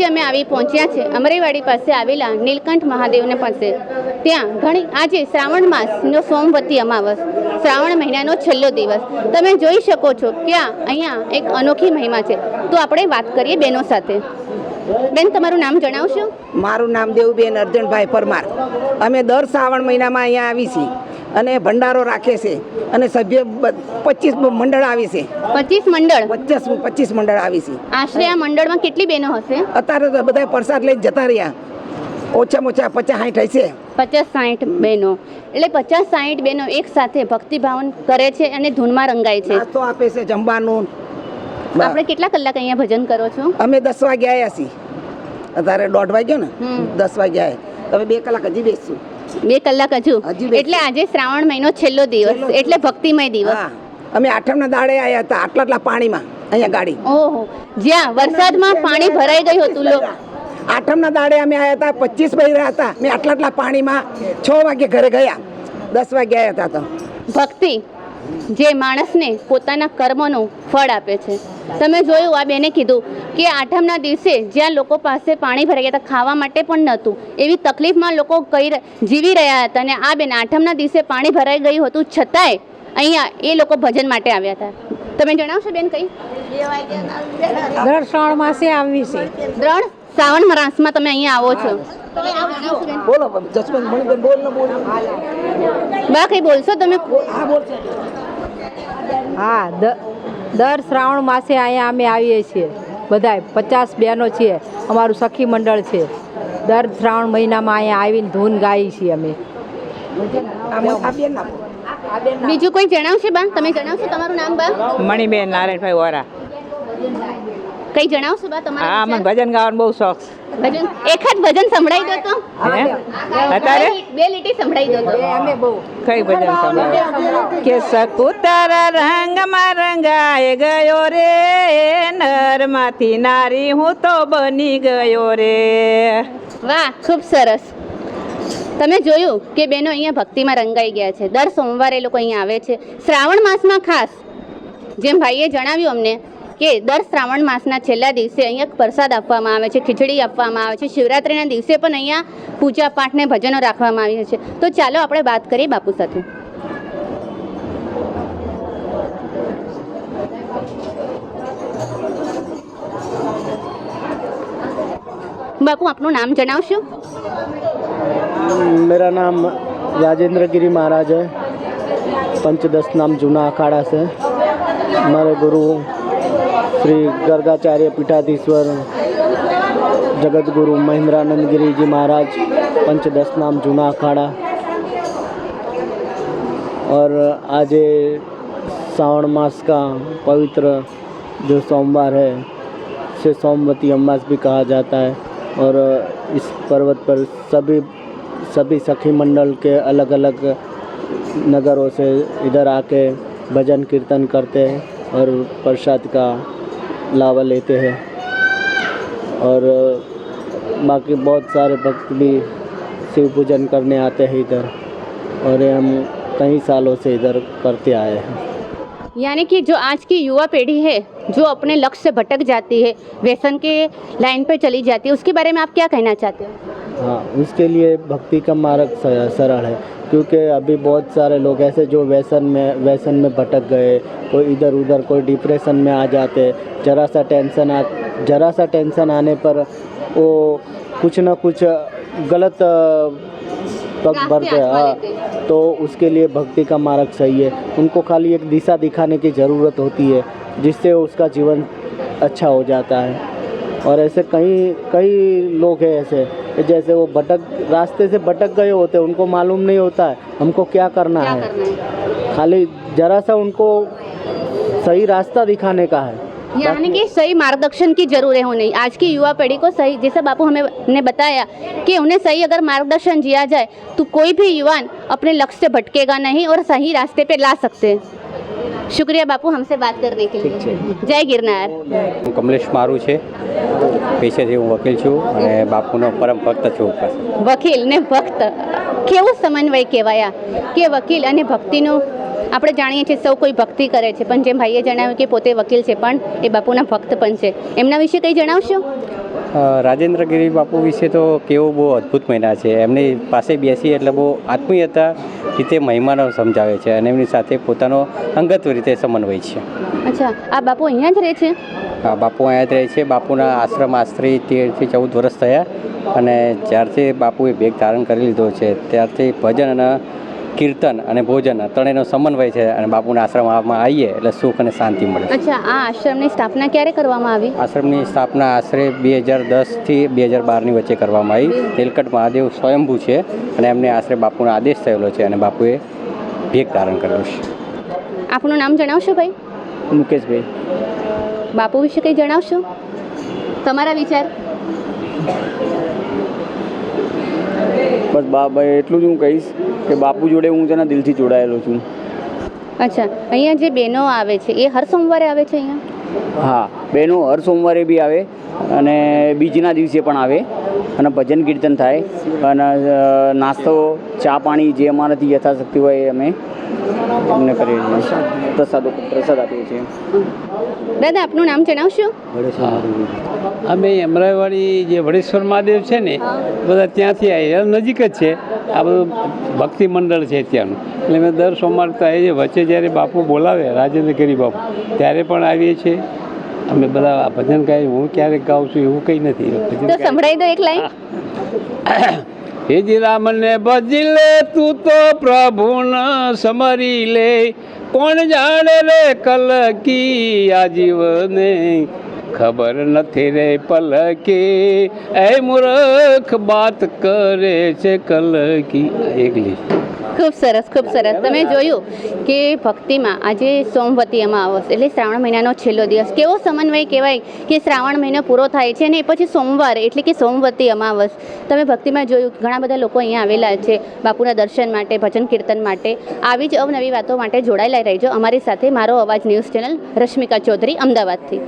આજે અમે આવી પહોંચ્યા છે. અમરેવાડી પાસે આવેલા નીલકંઠ મહાદેવને પાસે. ત્યાં ઘણી, આજે શ્રાવણ માસનો સોમવતી અમાવસ, શ્રાવણ મહિનાનો છેલ્લો દિવસ. તમે જોઈ શકો છો કે આ અહીંયા એક અનોખી મહિમા છે. તો આપણે વાત કરીએ બહેનો સાથે. બેન, તમારું નામ જણાવશો? મારું નામ દેવુબેન અર્જણભાઈ પરમાર. અમે દર શ્રાવણ મહિનામાં અહીંયા આવી છીએ. અને ભંડારો રાખે છે. અને સભ્ય પચીસ મંડળ આવી છે. પચીસ મંડળ? પચાસ પચીસ મંડળ આવી છે. આશરે આ મંડળમાં કેટલી બહેનો હશે? અત્યારે તો બધા પ્રસાદ લઈને જતા રહ્યા. ઓછામાં ઓછા પચાસ સાઠ હશે. પચાસ સાઠ બહેનો. એટલે પચાસ સાઠ બહેનો એક સાથે ભક્તિભાવન કરે છે અને ધૂનમાં રંગાય છે. નાસ્તો આપે છે જમવાનું. આપણે કેટલા કલાક અહીંયા ભજન કરો છો? અમે દસ વાગે આવ્યા છીએ. અત્યારે દોઢ વાગ્યો ને? દસ વાગે આવ્યા હવે બે કલાક હજી બેસશું. બે કલાક હજુ. હજી બે એટલે આજે શ્રાવણ મહિનો છેલ્લો દિવસ એટલે ભક્તિમય દિવસ. હા. અમે આઠમના દાડે આવ્યા હતા આટલા આટલા પાણીમાં અહીંયા ગાડી. ઓહો. જ્યાં વરસાદમાં પાણી ભરાઈ ગયું હતું લો. આઠમના દાડે અમે આવ્યા હતા પચીસ રહ્યા હતા. મેં આટલા આટલા પાણીમાં છ વાગે ઘરે ગયા. દસ વાગે આવ્યા હતા તો. ભક્તિ જે માણસને પોતાના કર્મનું ફળ આપે છે. તમે જોયું આ બેને કીધું કે આઠમના દિવસે જ્યાં લોકો પાસે પાણી ભરાઈ ગયા હતા ખાવા માટે પણ નહોતું. એવી તકલીફમાં લોકો કઈ જીવી રહ્યા હતા અને આ બેન આઠમના દિવસે પાણી ભરાઈ ગયું હતું છતાંય અહીંયા એ લોકો ભજન માટે આવ્યા હતા. તમે જણાવશો બેન કઈ? દર શ્રાવણ માસે આવી છે. ત્રણ શ્રાવણ માસમાં તમે અહીંયા આવો છો? બોલો જસવંત મણિબેન બોલ ને બોલ. બા કઈ બોલશો તમે? હા બોલ. હા દ- દર શ્રાવણ માસે અહીંયા અમે આવીએ છીએ. બધાય પચાસ બહેનો છીએ. અમારું સખી મંડળ છે. દર શ્રાવણ મહિનામાં અહીંયા આવીને ધૂન ગાઈએ છીએ અમે. બીજું કોઈ જણાવશે બા? તમે જણાવશો તમારું નામ બા? મણિબેન નારાયણભાઈ વોરા. કઈ જણાવશો બા હા મને ભજન ગાવાનો બહુ શોખ ભજન? એક જ ભજન સંભળાઈ દો તો. અત્યારે? બે લીટી સંભળાઈ દો તો. અમે બહુ. કઈ ભજન સંભળાવે કે સકુતર રંગમાં રંગાય ગયો રે નરમાંથી નારી હું તો બની ગયો રે. વાહ ખૂબ સરસ. તમે જોયું કે બેનો અહીંયા ભક્તિમાં રંગાઈ ગયા છે. દર સોમવારે એ લોકો અહીંયા આવે છે. શ્રાવણ માસમાં ખાસ જેમ ભાઈએ જણાવ્યું અમને કે દર શ્રાવણ માસના છેલ્લા દિવસે અહીંયા પ્રસાદ આપવામાં આવે છે, ખીચડી આપવામાં આવે છે, શિવરાત્રિના દિવસે પણ અહીંયા પૂજા પાઠને ભજનો રાખવામાં આવે છે. તો ચાલો આપણે વાત કરીએ બાપુ સાથે. બાપુ, આપનું નામ જણાવશો? મેરા નામ રાજેન્દ્રગીરી મહારાજ હૈ. પંચદશ નામ જૂના અખાડા છે. મારે ગુરુ श्री गर्गाचार्य पीठाधीश्वर जगत गुरु महेंद्रानंद गिरी जी महाराज, पंचदश नाम जूना अखाड़ा। और आज श्रावण मास का पवित्र जो सोमवार है से सोमवती अमास भी कहा जाता है। और इस पर्वत पर सभी सभी सखी मंडल के अलग अलग नगरों से इधर आके भजन कीर्तन करते हैं और प्रसाद का लावा लेते हैं। और बाकी बहुत सारे भक्त भी शिव पूजन करने आते हैं इधर। और ये हम कई सालों से इधर करते आए हैं। यानी कि जो आज की युवा पीढ़ी है, जो अपने लक्ष्य से भटक जाती है, व्यसन के लाइन पर चली जाती है, उसके बारे में आप क्या कहना चाहते हो? हाँ उसके लिए भक्ति का मार्ग सरल है क्योंकि अभी बहुत सारे लोग ऐसे जो व्यसन में व्यसन में भटक गए कोई इधर उधर कोई डिप्रेशन में आ जाते जरा सा टेंशन आ जरा सा टेंशन आने पर वो कुछ ना कुछ गलत पग रास्ते बढ़ते हाँ, तो उसके लिए भक्ति का मार्ग सही है। उनको खाली एक दिशा दिखाने की ज़रूरत होती है जिससे उसका जीवन अच्छा हो जाता है। और ऐसे कई कई लोग हैं ऐसे जैसे वो भटक रास्ते से भटक गए होते हैं उनको मालूम नहीं होता है हमको क्या करना क्या है। करना है? खाली जरा सा उनको सही रास्ता दिखाने का है। यानी कि सही मार्गदर्शन की ज़रूरत है उन्हें आज की युवा पीढ़ी को सही जैसे बापू हमें ने बताया कि उन्हें सही अगर मार्गदर्शन दिया जाए तो कोई भी युवान अपने लक्ष्य से भटकेगा नहीं और सही रास्ते पे ला सकते हैं। शुक्रिया बापू हमसे बात करने के लिए जय गिरनार હું કમલેશ મારું છે પેશેથી હું વકીલ છું અને બાપુનો પરમ ભક્ત છું પાછો વકીલ ને ભક્ત કેવું સમન્વય કહેવાયા કે વકીલ અને ભક્તિનું આપણે જાણીએ છીએ સૌ કોઈ ભક્તિ કરે છે પણ જેમ ભાઈએ જણાવ્યું કે પોતે વકીલ છે પણ એ બાપુના ભક્ત પણ છે એમના વિશે કંઈ જણાવશો અ, રાજેન્દ્રગીરી બાપુ વિશે તો કેવો બહુ અદ્ભુત મહિના છે. એમની પાસે બેસી એટલે બહુ આત્મીયતા રીતે મહિમાનો સમજાવે છે અને એમની સાથે પોતાનો અંગત રીતે સમન્વય છે. અચ્છા આ બાપુ અહીંયા જ રહે છે? હા બાપુ અહીંયા જ રહે છે. બાપુના આશ્રમ આશરે તેરથી ચૌદ વર્ષ થયા અને જ્યારથી બાપુએ ભેગ ધારણ કરી લીધો છે ત્યારથી ભજન અને કીર્તન અને ભોજન ત્રણેયનો સમન્વય છે અને બાપુના આશ્રમમાં આવીએ એટલે સુખ અને શાંતિ મળે. અચ્છા આ આશ્રમની સ્થાપના ક્યારે કરવામાં આવી? આશ્રમની સ્થાપના આશરે બે હજાર દસથી બે હજાર બારની વચ્ચે કરવામાં આવી. તેલકટ મહાદેવ સ્વયંભૂ છે અને એમને આશરે બાપુનો આદેશ થયેલો છે અને બાપુએ ભેગ ધારણ કરેલો છે. આપનું નામ જણાવશો ભાઈ? મુકેશભાઈ. બાપુ વિશે કંઈ જણાવશો? તમારા વિચાર? બસ બા એટલું જ હું કહીશ કે બાપુ જોડે હું તેના દિલથી જોડાયેલો છું. અચ્છા અહીંયા જે બહેનો આવે છે એ હર સોમવારે આવે છે અહીંયા? હા બહેનો હર સોમવારે બી આવે. અને બીજના દિવસે પણ આવે અને ભજન કીર્તન થાય અને નાસ્તો ચા પાણી જે અમારાથી યથાશક્તિ હોય એ અમે અમને કરીએ છીએ. પ્રસાદ પ્રસાદ આપીએ છીએ. દાદા આપનું નામ જણાવશો? અમે અમરાઈવાડી જે વડેશ્વર મહાદેવ છે ને બધા ત્યાંથી આવી નજીક જ છે. આ બધું ભક્તિ મંડળ છે ત્યાંનું. એટલે અમે દર સોમવાર તો આવીએ છીએ. વચ્ચે જ્યારે બાપુ બોલાવે રાજેન્દ્ર ગિરી બાપુ ત્યારે પણ આવીએ છીએ. અમે બધા ભજન ગાય હું ક્યારેક ગાઉં છું એવું કંઈ નથી. તો. સંભળાઈ દો એક લાઈન. હે. જીરામને ભજી લે તું તો પ્રભુન સમરી લે. કોણ જાણે રે કલકી આ જીવને ખબર નથી રે પલકી. એ મૂર્ખ વાત કરે છે કલકી. એકલી ખૂબ સરસ ખૂબ સરસ. તમે જોયું કે ભક્તિમાં આજે સોમવતી અમાવસ એટલે શ્રાવણ મહિનાનો છેલ્લો દિવસ. કેવો સમન્વય કહેવાય કે શ્રાવણ મહિનો પૂરો થાય છે અને એ પછી સોમવાર એટલે કે સોમવતી અમાવસ. તમે ભક્તિમાં જોયું ઘણા બધા લોકો અહીંયા આવેલા છે બાપુના દર્શન માટે ભજન કીર્તન માટે. આવી જ અવનવી વાતો માટે જોડાયેલા રહેજો. અમારી સાથે મારો અવાજ ન્યૂઝ ચેનલ રશ્મિકા ચૌધરી અમદાવાદથી.